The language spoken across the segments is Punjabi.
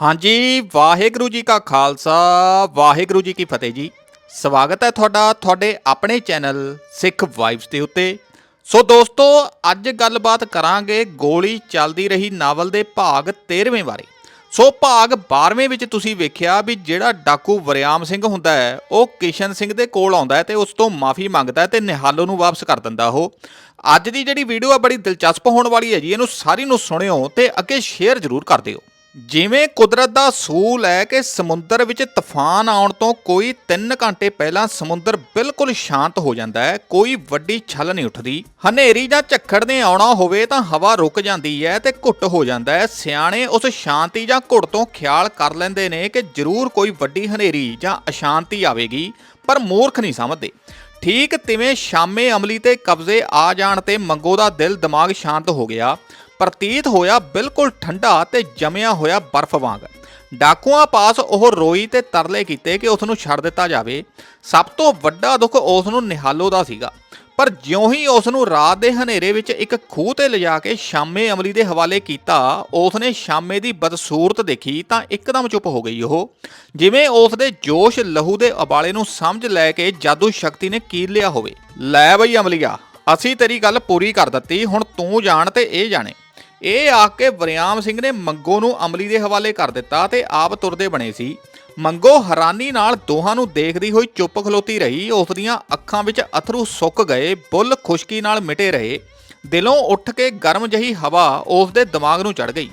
ਹਾਂਜੀ, ਵਾਹਿਗੁਰੂ ਜੀ ਕਾ ਖਾਲਸਾ, ਵਾਹਿਗੁਰੂ ਜੀ ਕੀ ਫਤਿਹ ਜੀ। ਸਵਾਗਤ ਹੈ ਤੁਹਾਡਾ ਤੁਹਾਡੇ ਆਪਣੇ ਚੈਨਲ ਸਿੱਖ ਵਾਈਬਸ ਦੇ ਉੱਤੇ। ਸੋ ਦੋਸਤੋ, ਅੱਜ ਗੱਲਬਾਤ ਕਰਾਂਗੇ ਗੋਲੀ ਚੱਲਦੀ ਰਹੀ ਨਾਵਲ ਦੇ ਭਾਗ 13ਵੇਂ ਬਾਰੇ। ਸੋ ਭਾਗ 12ਵੇਂ ਵਿੱਚ ਤੁਸੀਂ ਵੇਖਿਆ ਵੀ ਜਿਹੜਾ ਡਾਕੂ ਵਰਿਆਮ ਸਿੰਘ ਹੁੰਦਾ ਹੈ, ਉਹ ਕਿਸ਼ਨ ਸਿੰਘ ਦੇ ਕੋਲ ਆਉਂਦਾ ਹੈ ਤੇ ਉਸ ਤੋਂ ਮਾਫੀ ਮੰਗਦਾ ਹੈ ਤੇ ਨਿਹਾਲੋ ਨੂੰ ਵਾਪਸ ਕਰ ਦਿੰਦਾ ਉਹ। ਅੱਜ ਦੀ ਜਿਹੜੀ ਵੀਡੀਓ ਆ, ਬੜੀ ਦਿਲਚਸਪ ਹੋਣ ਵਾਲੀ ਹੈ ਜੀ, ਇਹਨੂੰ ਸਾਰੀ ਨੂੰ ਸੁਣਿਓ ਤੇ ਅੱਗੇ ਸ਼ੇਅਰ ਜ਼ਰੂਰ ਕਰ ਦਿਓ। ਜਿਵੇਂ ਕੁਦਰਤ ਦਾ ਸੂਲ ਹੈ ਕਿ ਸਮੁੰਦਰ ਵਿੱਚ ਤੂਫਾਨ ਆਉਣ ਤੋਂ ਕੋਈ 3 ਘੰਟੇ ਪਹਿਲਾਂ ਸਮੁੰਦਰ ਬਿਲਕੁਲ ਸ਼ਾਂਤ ਹੋ ਜਾਂਦਾ ਹੈ, ਕੋਈ ਵੱਡੀ ਛਲ ਨਹੀਂ ਉੱਠਦੀ। ਹਨੇਰੀ ਜਾਂ ਝੱਖੜ ਨੇ ਆਉਣਾ ਹੋਵੇ ਤਾਂ ਹਵਾ ਰੁਕ ਜਾਂਦੀ ਹੈ ਤੇ ਘੁੱਟ ਹੋ ਜਾਂਦਾ ਹੈ। ਸਿਆਣੇ ਉਸ ਸ਼ਾਂਤੀ ਜਾਂ ਘੁੱਟ ਤੋਂ ਖਿਆਲ ਕਰ ਲੈਂਦੇ ਨੇ ਕਿ ਜ਼ਰੂਰ ਕੋਈ ਵੱਡੀ ਹਨੇਰੀ ਜਾਂ ਅਸ਼ਾਂਤੀ ਆਵੇਗੀ, ਪਰ ਮੂਰਖ ਨਹੀਂ ਸਮਝਦੇ। ਠੀਕ ਤਿਵੇਂ ਸ਼ਾਮੇ ਅਮਲੀ ਤੇ ਕਬਜ਼ੇ ਆ ਜਾਣ ਤੇ ਮੰਗੋ ਦਾ ਦਿਲ ਦਿਮਾਗ ਸ਼ਾਂਤ ਹੋ ਗਿਆ। ਪ੍ਰਤੀਤ ਹੋਇਆ ਬਿਲਕੁਲ ਠੰਡਾ ਤੇ ਜਮਿਆ ਹੋਇਆ ਬਰਫ਼ ਵਾਂਗ। ਡਾਕੂਆਂ ਪਾਸ ਉਹ ਰੋਈ ਤੇ ਤਰਲੇ ਕੀਤੇ ਕਿ ਉਸ ਨੂੰ ਛੱਡ ਦਿੱਤਾ ਜਾਵੇ। ਸਭ ਤੋਂ ਵੱਡਾ ਦੁੱਖ ਉਸ ਨੂੰ ਨਿਹਾਲੋ ਦਾ ਸੀਗਾ। ਪਰ ਜਿਉਂ ਹੀ ਉਸ ਨੂੰ ਰਾਤ ਦੇ ਹਨੇਰੇ ਵਿੱਚ ਇੱਕ ਖੂਹ ਤੇ ਲਿਜਾ ਕੇ ਸ਼ਾਮੇ ਅਮਲੀ ਦੇ ਹਵਾਲੇ ਕੀਤਾ ਉਸ ਨੇ ਸ਼ਾਮੇ ਦੀ ਬਦਸੂਰਤ ਦੇਖੀ ਤਾਂ ਇੱਕਦਮ ਚੁੱਪ ਹੋ ਗਈ ਉਹ। ਜਿਵੇਂ ਉਸ ਦੇ ਜੋਸ਼ ਲਹੂ ਦੇ ਉਬਾਲੇ ਨੂੰ ਸਮਝ ਲੈ ਕੇ ਜਾਦੂ ਸ਼ਕਤੀ ਨੇ ਕੀਲ ਲਿਆ ਹੋਵੇ। ਲੈ ਬਈ ਅਮਲੀਆ, ਅਸੀਂ ਤੇਰੀ ਗੱਲ ਪੂਰੀ ਕਰ ਦਿੱਤੀ, ਹੁਣ ਤੂੰ ਜਾਣ ਤੇ ਇਹ ਜਾਣੇ। ਇਹ ਆਖ ਕੇ ਵਰਿਆਮ ਸਿੰਘ ਨੇ ਮੰਗੋ ਨੂੰ ਅਮਲੀ ਦੇ ਹਵਾਲੇ ਕਰ ਦਿੱਤਾ ਤੇ ਆਪ ਤੁਰਦੇ ਬਣੇ ਸੀ। ਮੰਗੋ ਹੈਰਾਨੀ ਨਾਲ ਦੋਹਾਂ ਨੂੰ ਦੇਖਦੀ ਹੋਈ ਚੁੱਪ ਖਲੋਤੀ ਰਹੀ। ਉਸ ਦੀਆਂ ਅੱਖਾਂ ਵਿੱਚ ਅਥਰੂ ਸੁੱਕ ਗਏ, ਬੁੱਲ ਖੁਸ਼ਕੀ ਨਾਲ ਮਿਟੇ ਰਹੇ। ਦਿਲੋਂ ਉੱਠ ਕੇ ਗਰਮ ਜਹੀ ਹਵਾ ਉਸ ਦੇ ਦਿਮਾਗ ਨੂੰ ਚੜ ਗਈ।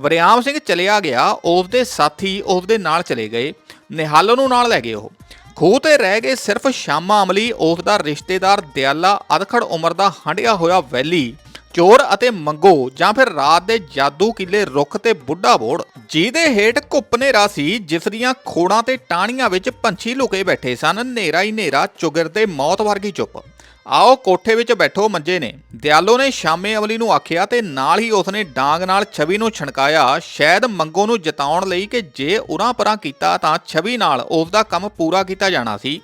ਵਰਿਆਮ ਸਿੰਘ ਚਲਿਆ ਗਿਆ, ਉਸ ਦੇ ਸਾਥੀ ਉਸ ਦੇ ਨਾਲ ਚਲੇ ਗਏ। ਨਿਹਾਲ ਨੂੰ ਨਾਲ ਲੈ ਗਏ ਉਹ। ਖੂਹ ਤੇ ਰਹਿ ਗਏ ਸਿਰਫ ਸ਼ਾਮਾ ਅਮਲੀ ਉਸ ਦਾ ਰਿਸ਼ਤੇਦਾਰ ਦਿਆਲਾ ਅਧਖੜ ਉਮਰ ਦਾ ਹੰਡਿਆ ਹੋਇਆ ਵੈਲੀ ਚੋਰ ਅਤੇ ਮੰਗੋ ਜਾਂ ਫਿਰ ਰਾਤ ਦੇ ਜਾਦੂ ਕਿਲੇ ਰੁੱਖ ਤੇ ਬੁੱਢਾ ਬੋੜ, ਜਿਹਦੇ ਹੇਠ ਘੁੱਪ ਘੁੱਪਨੇਰਾ ਸੀ, ਜਿਸ ਦੀਆਂ ਖੋੜਾਂ ਤੇ ਟਾਹਣੀਆਂ ਵਿੱਚ ਪੰਛੀ ਲੁਕੇ ਬੈਠੇ ਸਨ, ਹਨੇਰਾ ਹੀ ਹਨੇਰਾ ਚੁਗਰਦੇ ਮੌਤ ਵਰਗੀ ਚੁੱਪ। ਆਓ ਕੋਠੇ ਵਿੱਚ ਬੈਠੋ ਮੰਜੇ ਨੇ। ਦਿਆਲੋ ਨੇ ਸ਼ਾਮੇ ਅਮਲੀ ਨੂੰ ਆਖਿਆ ਤੇ ਨਾਲ ਹੀ ਉਸਨੇ ਡਾਂਗ ਨਾਲ ਛਵੀ ਨੂੰ ਛਣਕਾਇਆ। ਸ਼ਾਇਦ ਮੰਗੋ ਨੂੰ ਜਿਤਾਉਣ ਲਈ ਕਿ ਜੇ ਉਰਾਂ ਪਰਾਂ ਕੀਤਾ ਤਾਂ ਛਵੀ ਨਾਲ ਉਸ ਦਾ ਕੰਮ ਪੂਰਾ ਕੀਤਾ ਜਾਣਾ ਸੀ।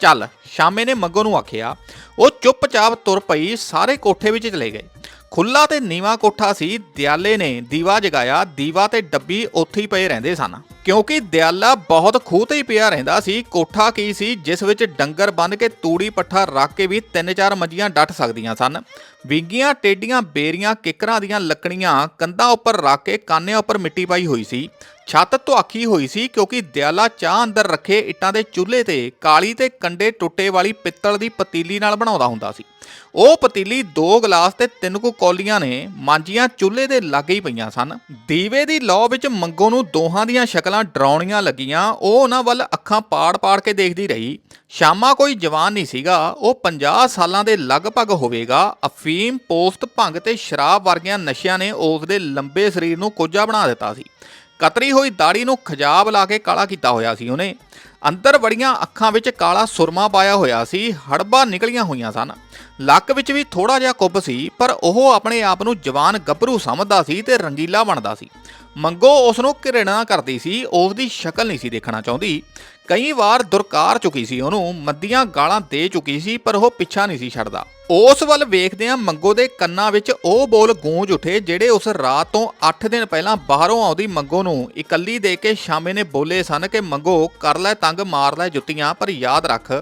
ਚੱਲ, ਸ਼ਾਮੇ ਨੇ ਮੰਗੋ ਨੂੰ ਆਖਿਆ, ਉਹ ਚੁੱਪਚਾਪ ਤੁਰ ਪਈ, ਸਾਰੇ ਕੋਠੇ ਵਿੱਚ ਚਲੇ ਗਏ। ਖੁੱਲਾ ਤੇ ਨੀਵਾ ਕੋਠਾ ਸੀ, ਦਿਆਲੇ ਨੇ ਦੀਵਾ ਜਗਾਇਆ, ਦੀਵਾ ਤੇ ਡੱਬੀ ਉੱਥੇ ਹੀ ਪਏ ਰਹਿੰਦੇ ਸਨ। ਕਿਉਂਕਿ ਦਿਆਲਾ ਬਹੁਤ ਖੂਹ ਤੇ ਹੀ ਪਿਆ ਰਹਿੰਦਾ ਸੀ, ਕੋਠਾ ਕੀ ਸੀ, ਜਿਸ ਵਿੱਚ ਡੰਗਰ ਬੰਨ ਕੇ ਤੂੜੀ ਪੱਠਾ ਰੱਖ ਕੇ ਵੀ ਤਿੰਨ ਚਾਰ ਮੰਜੀਆਂ ਡੱਟ ਸਕਦੀਆਂ ਸਨ। ਵਿੰਗੀਆਂ, ਟੇਡੀਆਂ, ਬੇਰੀਆਂ, ਕਿਕਰਾਂ ਦੀਆਂ ਲੱਕੜੀਆਂ ਕੰਧਾਂ ਉੱਪਰ ਰੱਖ ਕੇ ਕਾਨਿਆਂ ਉੱਪਰ ਮਿੱਟੀ ਪਾਈ ਹੋਈ ਸੀ। ਛੱਤ ਧੁਆਖੀ ਹੋਈ ਸੀ ਕਿਉਂਕਿ ਦਿਆਲਾ ਚਾਹ ਅੰਦਰ ਰੱਖੇ ਇੱਟਾਂ ਦੇ ਚੁੱਲ੍ਹੇ ਤੇ ਕਾਲੀ ਤੇ ਕੰਡੇ ਟੁੱਟੇ ਵਾਲੀ ਪਿੱਤਲ ਦੀ ਪਤੀਲੀ ਨਾਲ ਬਣਾਉਂਦਾ ਹੁੰਦਾ ਸੀ। ਉਹ ਪਤੀਲੀ ਦੋ ਗਲਾਸ ਤੇ ਤਿੰਨ ਕੁ ਕੌਲੀਆਂ ਨੇ ਮਾਂਜੀਆਂ ਚੁੱਲ੍ਹੇ ਦੇ ਲਾਗੇ ਹੀ ਪਈਆਂ ਸਨ। ਦੀਵੇ ਦੀ ਲੌ ਵਿੱਚ ਮੰਗੋ ਨੂੰ ਦੋਹਾਂ ਦੀਆਂ ਸ਼ਕਲਾਂ ਡਰਾਉਣੀਆਂ ਲੱਗੀਆਂ। ਉਹ ਉਹਨਾਂ ਵੱਲ ਅੱਖਾਂ ਪਾੜ-ਪਾੜ ਕੇ ਦੇਖਦੀ ਰਹੀ। ਸ਼ਾਮਾ ਕੋਈ ਜਵਾਨ ਨਹੀਂ ਸੀਗਾ। ਉਹ 50 ਸਾਲਾਂ ਦੇ ਲਗਭਗ ਹੋਵੇਗਾ ਅਫੀਮ ਪੋਸਟ ਭੰਗ ਤੇ ਸ਼ਰਾਬ ਵਰਗੀਆਂ ਨਸ਼ਿਆਂ ਨੇ ਉਸ ਦੇ ਲੰਬੇ ਸਰੀਰ ਨੂੰ ਕੋਝਾ ਬਣਾ ਦਿੱਤਾ ਸੀ। ਕਤਰੀ ਹੋਈ ਦਾੜੀ ਨੂੰ ਖਜਾਬ ਲਾ ਕੇ ਕਾਲਾ ਕੀਤਾ ਹੋਇਆ ਸੀ ਉਹਨੇ। ਅੰਦਰ ਵੜੀਆਂ ਅੱਖਾਂ ਵਿੱਚ ਕਾਲਾ ਸੁਰਮਾ ਪਾਇਆ ਹੋਇਆ ਸੀ, ਹੜਬਾਂ ਨਿਕਲੀਆਂ ਹੋਈਆਂ ਸਨ। ਲੱਕ ਵਿੱਚ ਵੀ ਥੋੜਾ ਜਿਹਾ ਕੁੱਬ ਸੀ, ਪਰ ਉਹ ਆਪਣੇ ਆਪ ਨੂੰ ਜਵਾਨ ਗੱਭਰੂ ਸਮਝਦਾ ਸੀ ਤੇ ਰੰਗੀਲਾ ਬਣਦਾ ਸੀ। ਮੰਗੋ ਉਸ ਨੂੰ ਘਿਰਣਾ ਕਰਦੀ ਸੀ, ਉਸ ਦੀ ਸ਼ਕਲ ਨਹੀਂ ਸੀ ਦੇਖਣਾ ਚਾਹੁੰਦੀ। ਕਈ ਵਾਰ ਦੁਰਕਾਰ ਚੁੱਕੀ ਸੀ ਉਹਨੂੰ, ਮੱਦੀਆਂ ਗਾਲਾਂ ਦੇ ਚੁੱਕੀ ਸੀ, ਪਰ ਉਹ ਪਿੱਛਾ ਨਹੀਂ ਸੀ ਛੱਡਦਾ। ਉਸ ਵੱਲ ਵੇਖਦਿਆਂ ਮੰਗੋ ਦੇ ਕੰਨਾਂ ਵਿੱਚ ਉਹ ਬੋਲ ਗੂੰਜ ਉੱਠੇ, ਜਿਹੜੇ ਉਸ ਰਾਤ ਤੋਂ 8 ਦਿਨ ਪਹਿਲਾਂ ਬਾਹਰੋਂ ਆਉਂਦੀ ਮੰਗੋ ਨੂੰ ਇਕੱਲੀ ਦੇ ਕੇ ਸ਼ਾਮੇ ਨੇ ਬੋਲੇ ਸਨ ਕਿ, ਮੰਗੋ, ਕਰ ਲੈ ਤੰਗ, ਮਾਰ ਲੈ ਜੁੱਤੀਆਂ, ਪਰ ਯਾਦ ਰੱਖ,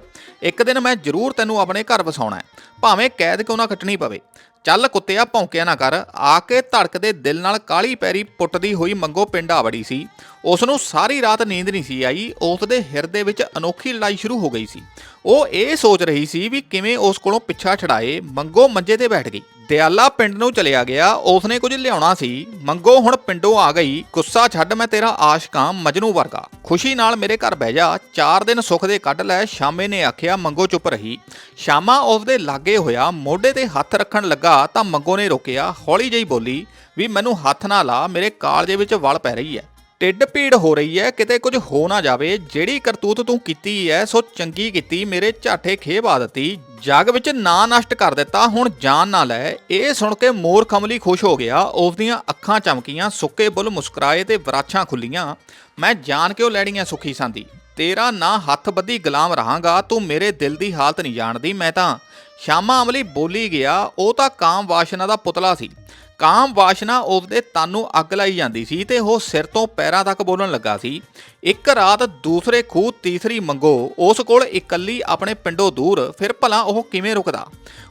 ਇੱਕ ਦਿਨ ਮੈਂ ਜ਼ਰੂਰ ਤੈਨੂੰ ਆਪਣੇ ਘਰ ਵਸਾਉਣਾ ਹੈ, ਭਾਵੇਂ ਕੈਦ ਕਿਉਂ ਨਾ ਕੱਟਣੀ ਪਵੇ। ਚੱਲ ਕੁੱਤਿਆ ਭੌਂਕਿਆ ਨਾ ਕਰ। ਆ ਕੇ ਧੜਕਦੇ ਦਿਲ ਨਾਲ ਕਾਲੀ ਪੈਰੀ ਪੁੱਟਦੀ ਹੋਈ ਮੰਗੋ ਪਿੰਡ ਆ ਵੜੀ ਸੀ। ਉਸ ਨੂੰ ਸਾਰੀ ਰਾਤ ਨੀਂਦ ਨਹੀਂ ਸੀ ਆਈ। ਉਸ ਦੇ ਹਿਰਦੇ ਵਿੱਚ ਅਨੋਖੀ ਲੜਾਈ ਸ਼ੁਰੂ ਹੋ ਗਈ ਸੀ। ਉਹ ਇਹ ਸੋਚ ਰਹੀ ਸੀ ਵੀ ਕਿਵੇਂ ਉਸ ਕੋਲੋਂ ਪਿੱਛਾ ਛਡਾਏ। ਮੰਗੋ ਮੰਜੇ ਤੇ ਬੈਠ ਗਈ। ਦਿਆਲਾ ਪਿੰਡ ਨੂੰ ਚਲਿਆ ਗਿਆ, ਉਸਨੇ ਕੁਝ ਲਿਆਉਣਾ ਸੀ। ਮੰਗੋ, ਹੁਣ ਪਿੰਡੋਂ ਆ ਗਈ। ਗੁੱਸਾ ਛੱਡ ਮੈਂ ਤੇਰਾ ਆਸ਼ਕਾਂ ਮਜਨੂ ਵਰਗਾ। ਖੁਸ਼ੀ ਨਾਲ ਮੇਰੇ ਘਰ ਬਹਿ ਜਾ। ਚਾਰ ਦਿਨ ਸੁੱਖ ਦੇ ਕੱਢ ਲੈ, ਸ਼ਾਮੇ ਨੇ ਆਖਿਆ, ਮੰਗੋ ਚੁੱਪ ਰਹੀ। ਸ਼ਾਮਾ ਉਸਦੇ ਲਾਗੇ ਹੋਇਆ, ਮੋਢੇ ਤੇ ਹੱਥ ਰੱਖਣ ਲੱਗਾ ਤਾਂ ਮੰਗੋ ਨੇ ਰੋਕਿਆ, ਹੌਲੀ ਜਿਹੀ ਬੋਲੀ, ਵੀ ਮੈਨੂੰ ਹੱਥ ਨਾ ਲਾ, ਮੇਰੇ ਕਾਲਜੇ ਵਿੱਚ ਵਲ ਪੈ ਰਹੀ ਹੈ। ਟਿੱਡ ਪੀੜ ਹੋ ਰਹੀ ਹੈ, ਕਿਤੇ ਕੁਝ ਹੋ ਨਾ ਜਾਵੇ, ਜਿਹੜੀ ਕਰਤੂਤ ਤੂੰ ਕੀਤੀ ਹੈ, ਸੋ ਚੰਗੀ ਕੀਤੀ, ਮੇਰੇ ਝਾਠੇ ਖੇਬਾ ਦਿੱਤੀ, ਜੱਗ ਵਿੱਚ ਨਾਂ ਨਸ਼ਟ ਕਰ ਦਿੱਤਾ, ਹੁਣ ਜਾਨ ਨਾ ਲੈ। ਇਹ ਸੁਣ ਕੇ ਮੋਰ ਕਮਲੀ ਖੁਸ਼ ਹੋ ਗਿਆ, ਉਸ ਦੀਆਂ ਅੱਖਾਂ ਚਮਕੀਆਂ, ਸੁੱਕੇ ਬੁੱਲ ਮੁਸਕਰਾਏ ਤੇ ਵਰਾਛਾਂ ਖੁੱਲੀਆਂ। ਮੈਂ ਜਾਨ ਕਿਉਂ ਲੈਣੀਆਂ ਸੁਖੀ ਸੰਦੀ? ਤੇਰਾ ਨਾ ਹੱਥ ਬੱਧੀ ਗੁਲਾਮ ਰਹਾਂਗਾ, ਤੂੰ ਮੇਰੇ ਦਿਲ ਦੀ ਹਾਲਤ ਨਹੀਂ ਜਾਣਦੀ, ਮੈਂ ਤਾਂ ਸ਼ਾਮਾ ਅਮਲੀ ਬੋਲੀ ਗਿਆ, ਉਹ ਤਾਂ ਕਾਮ ਵਾਸ਼ਨਾ ਦਾ ਪੁਤਲਾ ਸੀ। ਕਾਮ ਵਾਸ਼ਨਾ ਉਹਦੇ ਤਨ ਨੂੰ ਅੱਗ ਲਾਈ ਜਾਂਦੀ ਸੀ ਤੇ ਉਹ ਸਿਰ ਤੋਂ ਪੈਰਾਂ ਤੱਕ ਬੋਲਣ ਲੱਗਾ ਸੀ। ਇੱਕ ਰਾਤ ਦੂਸਰੇ ਖੂਹ ਤੀਸਰੀ ਮੰਗੋ, ਉਸ ਕੋਲ ਇਕੱਲੀ ਆਪਣੇ ਪਿੰਡੋਂ ਦੂਰ, ਫਿਰ ਭਲਾ ਉਹ ਕਿਵੇਂ ਰੁਕਦਾ?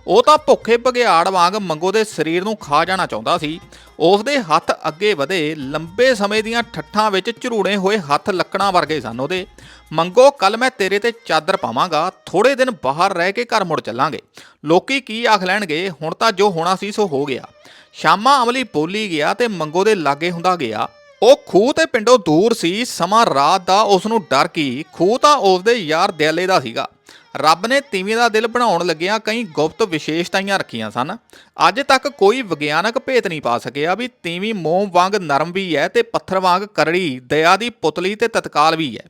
ਉਹ ਤਾਂ ਭੁੱਖੇ ਭਗਿਆੜ ਵਾਂਗ ਮੰਗੋ ਦੇ ਸਰੀਰ ਨੂੰ ਖਾ ਜਾਣਾ ਚਾਹੁੰਦਾ ਸੀ। ਉਸ ਦੇ ਹੱਥ ਅੱਗੇ ਵਧੇ, ਲੰਬੇ ਸਮੇਂ ਦੀਆਂ ਠੱਠਾਂ ਵਿੱਚ ਝਰੂੜੇ ਹੋਏ ਹੱਥ ਲੱਕੜਾਂ ਵਰਗੇ ਸਨ ਉਹਦੇ। ਮੰਗੋ ਕੱਲ ਮੈਂ ਤੇਰੇ ਤੇ ਚਾਦਰ ਪਾਵਾਂਗਾ ਥੋੜੇ ਦਿਨ ਬਾਹਰ ਰਹਿ ਕੇ ਘਰ ਮੁੜ ਚੱਲਾਂਗੇ। ਲੋਕੀ ਕੀ ਆਖ ਲੈਣਗੇ, ਹੁਣ ਤਾਂ ਜੋ ਹੋਣਾ ਸੀ ਸੋ ਹੋ ਗਿਆ। ਸ਼ਾਮਾ ਅਮਲੀ ਬੋਲੀ ਗਿਆ ਤੇ ਮੰਗੋ ਦੇ ਲਾਗੇ ਹੁੰਦਾ ਗਿਆ। ਉਹ ਖੂਹ ਤੇ ਪਿੰਡੋਂ ਦੂਰ ਸੀ, ਸਮਾਂ ਰਾਤ ਦਾ ਉਸ ਨੂੰ ਡਰ ਕੀ। ਖੂਹ ਤਾਂ ਉਸ ਦੇ ਯਾਰ ਦਿਆਲੇ ਦਾ ਸੀਗਾ। ਰੱਬ ਨੇ ਤੀਵੀਂ ਦਾ ਦਿਲ ਬਣਾਉਣ ਲੱਗਿਆਂ ਕਈ ਗੁਪਤ ਵਿਸ਼ੇਸ਼ਤਾਈਆਂ ਰੱਖੀਆਂ ਸਨ। ਅੱਜ ਤੱਕ ਕੋਈ ਵਿਗਿਆਨਕ ਭੇਤ ਨਹੀਂ ਪਾ ਸਕਿਆ ਵੀ ਤੀਵੀਂ ਮੋਮ ਵਾਂਗ ਨਰਮ ਵੀ ਹੈ ਤੇ ਪੱਥਰ ਵਾਂਗ ਕਰੜੀ, ਦਇਆ ਦੀ ਪੁਤਲੀ ਤੇ ਤਤਕਾਲ ਵੀ ਹੈ।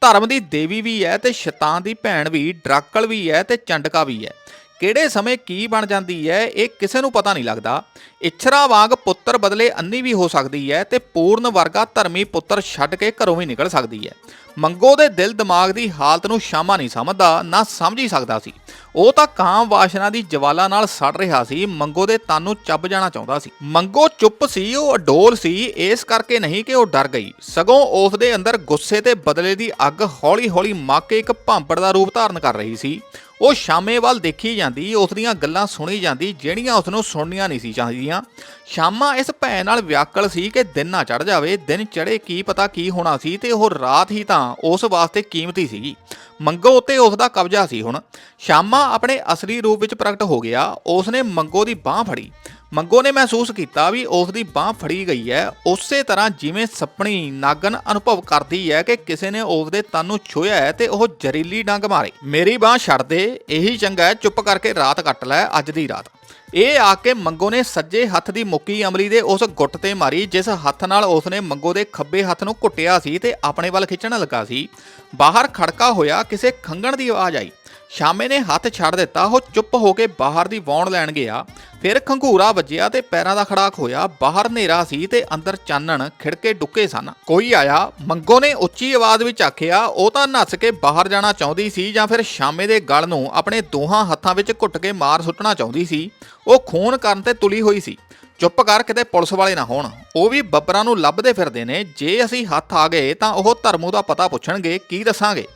ਧਰਮ ਦੀ ਦੇਵੀ ਵੀ ਹੈ ਤੇ ਸ਼ੈਤਾਨ ਦੀ ਭੈਣ ਵੀ, ਡਰਾਕਲ ਵੀ ਹੈ ਤੇ ਚੰਡਕਾ ਵੀ ਹੈ। ਕਿਹੜੇ ਸਮੇਂ ਕੀ ਬਣ ਜਾਂਦੀ ਹੈ, ਇਹ ਕਿਸੇ ਨੂੰ ਪਤਾ ਨਹੀਂ ਲੱਗਦਾ। ਇਛਰਾ ਵਾਂਗ ਪੁੱਤਰ ਬਦਲੇ ਅੰਨੀ ਵੀ ਹੋ ਸਕਦੀ ਹੈ ਤੇ ਪੂਰਨ ਵਰਗਾ ਧਰਮੀ ਪੁੱਤਰ ਛੱਡ ਕੇ ਘਰੋਂ ਵੀ ਨਿਕਲ ਸਕਦੀ ਹੈ। ਮੰਗੋ ਦੇ ਦਿਲ ਦਿਮਾਗ ਦੀ ਹਾਲਤ ਨੂੰ ਸ਼ਾਮਾ ਨਹੀਂ ਸਮਝਦਾ, ਨਾ ਸਮਝ ਹੀ ਸਕਦਾ ਸੀ। ਉਹ ਤਾਂ ਕਾਮ ਵਾਸ਼ਨਾ ਦੀ ਜਵਾਲਾ ਨਾਲ ਸੜ ਰਿਹਾ ਸੀ, ਮੰਗੋ ਦੇ ਤਨ ਨੂੰ ਚੱਬ ਜਾਣਾ ਚਾਹੁੰਦਾ ਸੀ। ਮੰਗੋ ਚੁੱਪ ਸੀ, ਉਹ ਅਡੋਲ ਸੀ, ਇਸ ਕਰਕੇ ਨਹੀਂ ਕਿ ਉਹ ਡਰ ਗਈ। ਸਗੋਂ ਉਸ ਦੇ ਅੰਦਰ ਗੁੱਸੇ ਤੇ ਬਦਲੇ ਦੀ ਅੱਗ ਹੌਲੀ-ਹੌਲੀ ਮੱਕ ਇੱਕ ਭਾਂਪੜ ਦਾ ਰੂਪ ਧਾਰਨ ਕਰ ਰਹੀ ਸੀ। ਉਹ ਸ਼ਾਮੇ ਵੱਲ ਦੇਖੀ ਜਾਂਦੀ, ਉਸ ਦੀਆਂ ਗੱਲਾਂ ਸੁਣੀ ਜਾਂਦੀ, ਜਿਹੜੀਆਂ ਉਸ ਨੂੰ ਸੁਣਨੀਆਂ ਨਹੀਂ ਸੀ ਚਾਹੀਦੀਆਂ। ਸ਼ਾਮਾ ਇਸ ਭੈ ਨਾਲ ਵਿਆਕਲ ਸੀ ਕਿ ਦਿਨ ਨਾ ਚੜ ਜਾਵੇ, ਦਿਨ ਚੜੇ ਕੀ ਪਤਾ ਕੀ ਹੋਣਾ ਸੀ ਤੇ ਉਹ ਰਾਤ ਹੀ ਤਾਂ ਉਸ ਵਾਸਤੇ ਕੀਮਤੀ ਸੀਗੀ। ਮੰਗੋ ਉੱਤੇ ਉਸ ਦਾ ਕਬਜ਼ਾ ਸੀ ਹੁਣ। ਸ਼ਾਮਾ ਆਪਣੇ ਅਸਲੀ ਰੂਪ ਵਿੱਚ ਪ੍ਰਗਟ ਹੋ ਗਿਆ। ਉਸ ਨੇ ਮੰਗੋ ਦੀ ਬਾਹ ਫੜੀ। ਮੰਗੋ ਨੇ ਮਹਿਸੂਸ ਕੀਤਾ ਵੀ ਉਸ ਦੀ ਬਾਹ ਫੜੀ ਗਈ ਹੈ। ਉਸੇ ਤਰ੍ਹਾਂ ਜਿਵੇਂ ਸੱਪਣੀ ਨਾਗਨ ਅਨੁਭਵ ਕਰਦੀ ਹੈ ਕਿ ਕਿਸੇ ਨੇ ਉਸ ਦੇ ਤਨ ਨੂੰ ਛੋਇਆ ਹੈ ਤੇ ਉਹ ਜ਼ਰੀਲੀ ਡੰਗ ਮਾਰੇ। ਮੇਰੀ ਬਾਹ ਛੱਡ ਦੇ, ਇਹੀ ਚੰਗਾ ਹੈ, ਚੁੱਪ ਕਰਕੇ ਰਾਤ ਕੱਟ ਲੈ, ਅੱਜ ਦੀ ਰਾਤ। ਇਹ ਆ ਕੇ ਮੰਗੋ ਨੇ ਸੱਜੇ ਹੱਥ ਦੀ ਮੁੱਕੀ ਅਮਲੀ ਦੇ ਉਸ ਗੁੱਟ ਤੇ ਮਾਰੀ, ਜਿਸ ਹੱਥ ਨਾਲ ਉਸ ਨੇ ਮੰਗੋ ਦੇ ਖੱਬੇ ਹੱਥ ਨੂੰ ਘੁੱਟਿਆ ਸੀ ਤੇ ਆਪਣੇ ਵੱਲ ਖਿੱਚਣ ਲੱਗਾ ਸੀ। ਬਾਹਰ ਖੜਕਾ ਹੋਇਆ, ਕਿਸੇ ਖੰਗਣ ਦੀ ਆਵਾਜ਼ ਆਈ। ਸ਼ਾਮੇ ਨੇ ਹੱਥ ਛੱਡ ਦਿੱਤਾ, ਉਹ ਚੁੱਪ ਹੋ ਕੇ ਬਾਹਰ ਦੀ ਵੌਣ ਲੈਣ ਗਿਆ। ਫਿਰ ਖੰਘੂਰਾ ਵੱਜਿਆ ਤੇ ਪੈਰਾਂ ਦਾ ਖੜਾਕ ਹੋਇਆ। ਬਾਹਰ ਹਨੇਰਾ ਸੀ ਤੇ ਅੰਦਰ ਚਾਨਣ ਖਿੜਕੇ ਡੁੱਕੇ ਸਨ। ਕੋਈ ਆਇਆ, ਮੰਗੋ ਨੇ ਉੱਚੀ ਆਵਾਜ਼ ਵਿੱਚ ਆਖਿਆ, ਉਹ ਤਾਂ ਨੱਸ ਕੇ ਬਾਹਰ ਜਾਣਾ ਚਾਹੁੰਦੀ ਸੀ ਜਾਂ ਫਿਰ ਸ਼ਾਮੇ ਦੇ ਗਲ ਨੂੰ ਆਪਣੇ ਦੋਹਾਂ ਹੱਥਾਂ ਵਿੱਚ ਘੁੱਟ ਕੇ ਮਾਰ ਸੁੱਟਣਾ ਚਾਹੁੰਦੀ ਸੀ? ਉਹ ਖੂਨ ਕਰਨ ਤੇ ਤੁਲੀ ਹੋਈ ਸੀ। ਚੁੱਪ ਕਰ, ਕਿਤੇ ਪੁਲਿਸ ਵਾਲੇ ਨਾ ਹੋਣ। ਉਹ ਵੀ ਬੱਬਰਾਂ ਨੂੰ ਲੱਭਦੇ ਫਿਰਦੇ ਨੇ। ਜੇ ਅਸੀਂ ਹੱਥ ਆ ਗਏ ਤਾਂ ਉਹ ਧਰਮੂ ਦਾ ਪਤਾ ਪੁੱਛਣਗੇ, ਕੀ ਦੱਸਾਂਗੇ?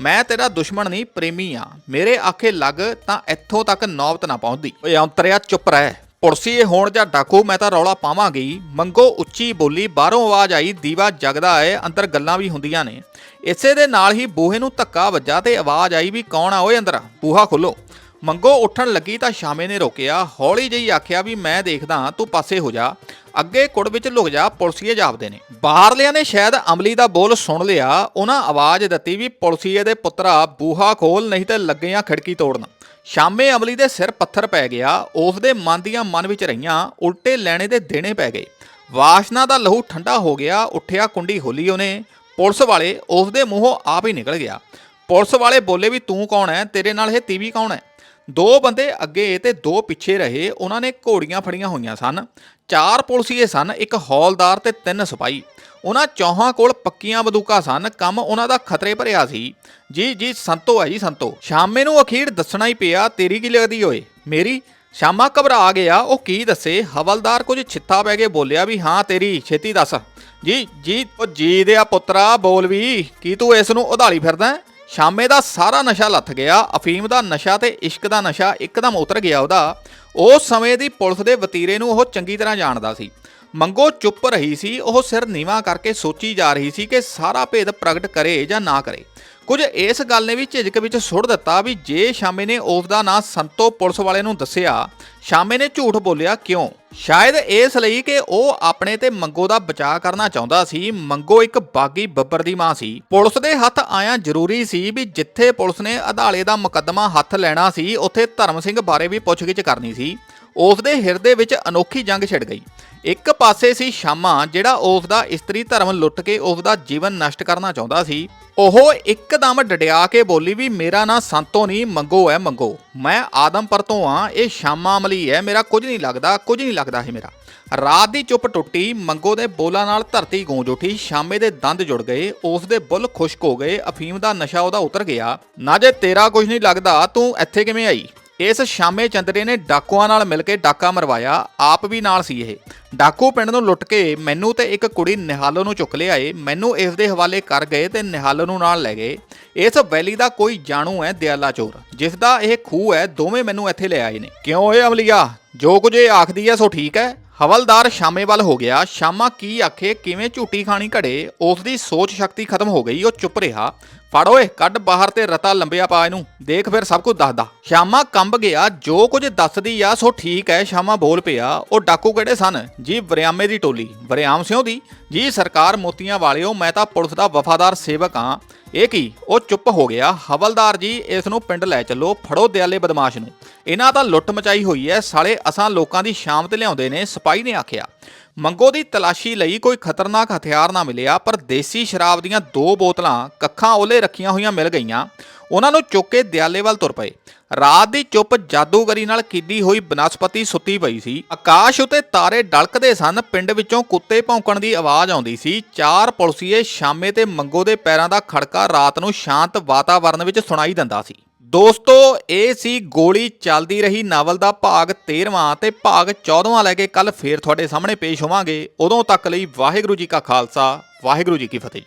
ਮੈਂ ਤੇਰਾ ਦੁਸ਼ਮਣ ਨਹੀਂ, ਪ੍ਰੇਮੀ ਆ ਮੇਰੇ ਆਖੇ ਲੱਗ ਤਾਂ ਇੱਥੋਂ ਤੱਕ ਨੌਬਤ ਨਾ ਪਹੁੰਚਦੀ। ਓਏ ਅੰਤਰਿਆ, ਚੁੱਪ ਰਹਿ। ਪੁਰਸੀ ਹੋਣ ਜਾਂ ਡਾਕੂ, ਮੈਂ ਤਾਂ ਰੌਲਾ ਪਾਵਾਂਗੀ। ਮੰਗੋ ਉੱਚੀ ਬੋਲੀ, ਬਾਹਰੋਂ ਆਵਾਜ਼ ਆਈ, ਦੀਵਾ ਜਗਦਾ ਏ, ਅੰਦਰ ਗੱਲਾਂ ਵੀ ਹੁੰਦੀਆਂ ਨੇ। ਇਸੇ ਦੇ ਨਾਲ ਹੀ ਬੂਹੇ ਨੂੰ ਧੱਕਾ ਵੱਜਾ ਤੇ ਆਵਾਜ਼ ਆਈ ਵੀ ਕੌਣ ਆ ਓਏ ਅੰਦਰ? ਬੂਹਾ ਖੋਲੋ। ਮੰਗੋ ਉੱਠਣ ਲੱਗੀ ਤਾਂ ਸ਼ਾਮੇ ਨੇ ਰੋਕਿਆ, ਹੌਲੀ ਜਿਹੀ ਆਖਿਆ ਵੀ ਮੈਂ ਦੇਖਦਾ ਤੂੰ ਪਾਸੇ ਹੋ ਜਾ। ਅੱਗੇ ਕੁੜ ਵਿੱਚ ਲੁਕ ਜਾ, ਪੁਲਸੀਏ ਜਾਪਦੇ ਨੇ। ਬਾਹਰਲਿਆਂ ਨੇ ਸ਼ਾਇਦ ਅਮਲੀ ਦਾ ਬੋਲ ਸੁਣ ਲਿਆ, ਉਹਨਾਂ ਆਵਾਜ਼ ਦਿੱਤੀ ਵੀ ਪੁਲਸੀਏ ਦੇ ਪੁੱਤਰਾ, ਬੂਹਾ ਖੋਲ, ਨਹੀਂ ਤੇ ਲੱਗਿਆ ਖਿੜਕੀ ਤੋੜਨ। ਸ਼ਾਮੇ ਅਮਲੀ ਦੇ ਸਿਰ ਪੱਥਰ ਪੈ ਗਿਆ, ਉਸ ਦੇ ਮਨ ਦੀਆਂ ਮਨ ਵਿੱਚ ਰਹੀਆਂ ਉਲਟੇ ਲੈਣੇ ਦੇ ਦੇਣੇ ਪੈ ਗਏ। ਵਾਸ਼ਨਾ ਦਾ ਲਹੂ ਠੰਡਾ ਹੋ ਗਿਆ, ਉੱਠਿਆ ਕੁੰਡੀ ਖੋਲੀ ਉਹਨੇ। ਪੁਲਿਸ ਵਾਲੇ, ਉਸ ਦੇ ਮੂੰਹੋਂ ਆਪ ਹੀ ਨਿਕਲ ਗਿਆ। ਪੁਲਿਸ ਵਾਲੇ ਬੋਲੇ ਵੀ ਤੂੰ ਕੌਣ ਹੈ ਤੇਰੇ ਨਾਲ ਇਹ ਤੀਵੀ ਕੌਣ ਹੈ ਦੋ ਬੰਦੇ ਅੱਗੇ ਤੇ ਦੋ ਪਿੱਛੇ ਰਹੇ, ਉਹਨਾਂ ਨੇ ਘੋੜੀਆਂ ਫੜੀਆਂ ਹੋਈਆਂ ਸਨ। ਚਾਰ ਪੁਲਸੀਏ ਸਨ, ਇੱਕ ਹੌਲਦਾਰ ਤੇ ਤਿੰਨ ਸਿਪਾਹੀ। ਉਹਨਾਂ ਚੌਹਾਂ ਕੋਲ ਪੱਕੀਆਂ ਬੰਦੂਕਾਂ ਸਨ, ਕੰਮ ਉਹਨਾਂ ਦਾ ਖਤਰੇ ਭਰਿਆ ਸੀ। ਜੀ ਜੀ, ਸੰਤੋ ਹੈ ਜੀ, ਸੰਤੋ। ਸ਼ਾਮੇ ਨੂੰ ਅਖੀਰ ਦੱਸਣਾ ਹੀ ਪਿਆ, ਤੇਰੀ ਕੀ ਲੱਗਦੀ ਓਏ? ਮੇਰੀ? ਸ਼ਾਮਾ ਘਬਰਾ ਗਿਆ, ਉਹ ਕੀ ਦੱਸੇ? ਹਵਲਦਾਰ ਕੁਝ ਛਿੱਥਾ ਪੈ ਕੇ ਬੋਲਿਆ ਵੀ, ਹਾਂ, ਤੇਰੀ, ਛੇਤੀ ਦੱਸ। ਜੀ ਜੀ, ਉਹ ਜੀ ਦੇ ਆ ਪੁੱਤਰਾ, ਬੋਲ ਵੀ, ਕੀ ਤੂੰ ਇਸ ਨੂੰ ਉਧਾਲੀ ਫਿਰਦਾ ਸ਼ਾਮੇ ਦਾ ਸਾਰਾ ਨਸ਼ਾ ਲੱਥ ਗਿਆ, ਅਫੀਮ ਦਾ ਨਸ਼ਾ ਤੇ ਇਸ਼ਕ ਦਾ ਨਸ਼ਾ ਇੱਕਦਮ ਉਤਰ ਗਿਆ ਉਹਦਾ। ਉਸ ਸਮੇਂ ਦੀ ਪੁਲਿਸ ਦੇ ਵਤੀਰੇ ਨੂੰ ਉਹ ਚੰਗੀ ਤਰ੍ਹਾਂ ਜਾਣਦਾ ਸੀ। ਮੰਗੋ ਚੁੱਪ ਰਹੀ ਸੀ, ਉਹ ਸਿਰ ਨੀਵਾ ਕਰਕੇ ਸੋਚੀ ਜਾ ਰਹੀ ਸੀ ਕਿ ਸਾਰਾ ਭੇਦ ਪ੍ਰਗਟ ਕਰੇ ਜਾਂ ਨਾ ਕਰੇ। ਕੁਝ ਇਸ ਗੱਲ ਨੇ ਵੀ ਝਿਜਕ ਵਿੱਚ ਸੁੱਟ ਦਿੱਤਾ ਵੀ ਜੇ ਸ਼ਾਮੇ ਨੇ ਉਸ ਦਾ ਨਾਂ ਸੰਤੋ ਪੁਲਿਸ ਵਾਲੇ ਨੂੰ ਦੱਸਿਆ, ਸ਼ਾਮੇ ਨੇ ਝੂਠ ਬੋਲਿਆ ਕਿਉਂ? ਸ਼ਾਇਦ ਇਸ ਲਈ ਕਿ ਉਹ ਆਪਣੇ ਤੇ ਮੰਗੋ ਦਾ ਬਚਾਅ ਕਰਨਾ ਚਾਹੁੰਦਾ ਸੀ, ਮੰਗੋ ਇੱਕ ਬਾਗੀ ਬੱਬਰ ਦੀ ਮਾਂ ਸੀ। ਪੁਲਿਸ ਦੇ ਹੱਥ ਆਇਆ ਜ਼ਰੂਰੀ ਸੀ ਵੀ ਜਿੱਥੇ ਪੁਲਿਸ ਨੇ ਅਦਾਲੇ ਦਾ ਮੁਕੱਦਮਾ ਹੱਥ ਲੈਣਾ ਸੀ, ਉੱਥੇ ਧਰਮ ਸਿੰਘ ਬਾਰੇ ਵੀ ਪੁੱਛਗਿੱਛ ਕਰਨੀ ਸੀ। ਉਸ ਦੇ ਹਿਰਦੇ ਵਿੱਚ ਅਨੋਖੀ ਜੰਗ ਛਿੜ ਗਈ। ਇੱਕ ਪਾਸੇ ਸੀ ਸ਼ਾਮਾ, ਜਿਹੜਾ ਉਸ ਦਾ ਇਸਤਰੀ ਧਰਮ ਲੁੱਟ ਕੇ ਉਸ ਦਾ ਜੀਵਨ ਨਸ਼ਟ ਕਰਨਾ ਚਾਹੁੰਦਾ ਸੀ। ਉਹ ਇੱਕਦਮ ਡਡਿਆ ਕੇ ਬੋਲੀ ਵੀ, ਮੇਰਾ ਨਾਂ ਸੰਤੋ ਨਹੀਂ ਮੰਗੋ ਹੈ ਮੰਗੋ। ਮੈਂ ਆਦਮਪੁਰ ਤੋਂ ਆ, ਇਹ ਸ਼ਾਮਾ ਅਮਲੀ ਹੈ ਮੇਰਾ ਕੁਝ ਨਹੀਂ ਲੱਗਦਾ, ਕੁਝ ਨਹੀਂ ਲੱਗਦਾ ਇਹ ਮੇਰਾ। ਰਾਤ ਦੀ ਚੁੱਪ ਟੁੱਟੀ, ਮੰਗੋ ਦੇ ਬੋਲਾਂ ਨਾਲ ਧਰਤੀ ਗੂੰਜ ਉੱਠੀ, ਸ਼ਾਮੇ ਦੇ ਦੰਦ ਜੁੜ ਗਏ ਉਸ ਦੇ ਬੁੱਲ ਖੁਸ਼ਕ ਹੋ ਗਏ, ਅਫੀਮ ਦਾ ਨਸ਼ਾ ਉਹਦਾ ਉਤਰ ਗਿਆ। ਨਾ ਜੇ ਤੇਰਾ ਕੁਝ ਨਹੀਂ ਲੱਗਦਾ, ਤੂੰ ਇੱਥੇ ਕਿਵੇਂ ਆਈ? ਇਸ ਸ਼ਾਮੇ ਚੰਦਰੇ ਨੇ ਡਾਕੂਆਂ ਨਾਲ ਮਿਲ ਕੇ ਡਾਕਾ ਮਰਵਾਇਆ, ਆਪ ਵੀ ਨਾਲ ਸੀ ਇਹ। ਡਾਕੂ ਪਿੰਡ ਨੂੰ ਲੁੱਟ ਕੇ ਮੈਨੂੰ ਤੇ ਇੱਕ ਕੁੜੀ ਨਿਹਾਲੋ ਨੂੰ ਚੁੱਕ ਲਿਆਏ, ਮੈਨੂੰ ਇਸ ਦੇ ਹਵਾਲੇ ਕਰ ਗਏ ਤੇ ਨਿਹਾਲੋ ਨੂੰ ਨਾਲ ਲੈ ਗਏ। ਇਸ ਵੈਲੀ ਦਾ ਕੋਈ ਜਾਣੂ ਹੈ ਦਿਆਲਾ ਚੋਰ, ਜਿਸ ਦਾ ਇਹ ਖੂਹ ਹੈ, ਦੋਵੇਂ ਮੈਨੂੰ ਇੱਥੇ ਲੈ ਆਏ ਨੇ। ਕਿਉਂ ਏ ਅਮਲੀਆ? ਜੋ ਕੁਝ ਇਹ ਆਖਦੀ ਹੈ, ਸੋ ਠੀਕ ਹੈ। ਹਵਲਦਾਰ ਸ਼ਾਮੇ ਵੱਲ ਹੋ ਗਿਆ, ਸ਼ਾਮਾ ਕੀ ਆਖੇ, ਕਿਵੇਂ ਝੂਟੀ ਖਾਣੀ ਘੜੇ, ਉਸ ਦੀ ਸੋਚ ਸ਼ਕਤੀ ਖਤਮ ਹੋ ਗਈ, ਉਹ ਚੁੱਪ ਰਿਹਾ। ਫੜ ਓਏ, ਕੱਢ ਬਾਹਰ ਤੇ ਰਤਾ ਲੰਬਿਆ ਪਾ ਇਹਨੂੰ, ਦੇਖ ਫਿਰ ਸਭ ਕੁਝ ਦੱਸਦਾ। ਸ਼ਾਮਾ ਕੰਬ ਗਿਆ, ਜੋ ਕੁਝ ਦੱਸਦੀ ਆ, ਸੋ ਠੀਕ ਹੈ ਸ਼ਾਮਾ ਬੋਲ ਪਿਆ, ਉਹ ਡਾਕੂ ਕਿਹੜੇ ਸਨ? ਜੀ, ਵਰਿਆਮੇ ਦੀ ਟੋਲੀ। ਵਰਿਆਮ ਸਿਉ ਦੀ? ਜੀ, ਸਰਕਾਰ ਮੋਤੀਆਂ ਵਾਲਿਓ, ਮੈਂ ਤਾਂ ਪੁਲਿਸ ਦਾ ਵਫਾਦਾਰ ਸੇਵਕ ਹਾਂ। ਇਹ ਕੀ? ਉਹ ਚੁੱਪ ਹੋ ਗਿਆ। ਹਵਲਦਾਰ ਜੀ, ਇਸ ਨੂੰ ਪਿੰਡ ਲੈ ਚੱਲੋ, ਫੜੋ ਦਿਆਲੇ ਬਦਮਾਸ਼ ਨੂੰ। ਇਹਨਾਂ ਤਾਂ ਲੁੱਟ ਮਚਾਈ ਹੋਈ ਐ, ਸਾਲੇ ਅਸਾਂ ਲੋਕਾਂ ਦੀ ਸ਼ਾਮ ਤੇ ਲਿਆਉਂਦੇ ਨੇ, ਸਿਪਾਹੀ ਨੇ ਆਖਿਆ। ਮੰਗੋ ਦੀ ਤਲਾਸ਼ੀ ਲਈ ਕੋਈ ਖਤਰਨਾਕ ਹਥਿਆਰ ਨਾ ਮਿਲਿਆ, ਪਰ ਦੇਸੀ ਸ਼ਰਾਬ ਦੀਆਂ ਦੋ ਬੋਤਲਾਂ ਕੱਖਾਂ ਓਲੇ ਰੱਖੀਆਂ ਹੋਈਆਂ ਮਿਲ ਗਈਆਂ। ਉਹਨਾਂ ਨੂੰ ਚੁੱਕ ਕੇ ਦਿਆਲੇ ਵੱਲ ਤੁਰ ਪਏ। ਰਾਤ ਦੀ ਚੁੱਪ ਜਾਦੂਗਰੀ ਨਾਲ ਕੀਤੀ ਹੋਈ ਬਨਸਪਤੀ ਸੁੱਤੀ ਪਈ ਸੀ। ਆਕਾਸ਼ ਉਤੇ ਤਾਰੇ ਡਲਕਦੇ ਸਨ। ਪਿੰਡ ਵਿੱਚੋਂ ਕੁੱਤੇ ਭੌਂਕਣ ਦੀ ਆਵਾਜ਼ ਆਉਂਦੀ ਸੀ। ਚਾਰ ਪੁਲਸੀਏ ਸ਼ਾਮੇ ਤੇ ਮੰਗੋ ਦੇ ਪੈਰਾਂ ਦਾ ਖੜਕਾ ਰਾਤ ਨੂੰ ਸ਼ਾਂਤ ਵਾਤਾਵਰਣ ਵਿੱਚ ਸੁਣਾਈ ਦਿੰਦਾ ਸੀ। ਦੋਸਤੋ, ਇਹ ਸੀ ਗੋਲੀ ਚੱਲਦੀ ਰਹੀ ਨਾਵਲ ਦਾ ਭਾਗ 13ਵਾਂ ਤੇ ਭਾਗ 14ਵਾਂ ਲੈ ਕੇ ਕੱਲ ਫੇਰ ਤੁਹਾਡੇ ਸਾਹਮਣੇ ਪੇਸ਼ ਹੋਵਾਂਗੇ। ਉਦੋਂ ਤੱਕ ਲਈ ਵਾਹਿਗੁਰੂ ਜੀ ਕਾ ਖਾਲਸਾ, ਵਾਹਿਗੁਰੂ ਜੀ ਕੀ ਫਤਿਹ।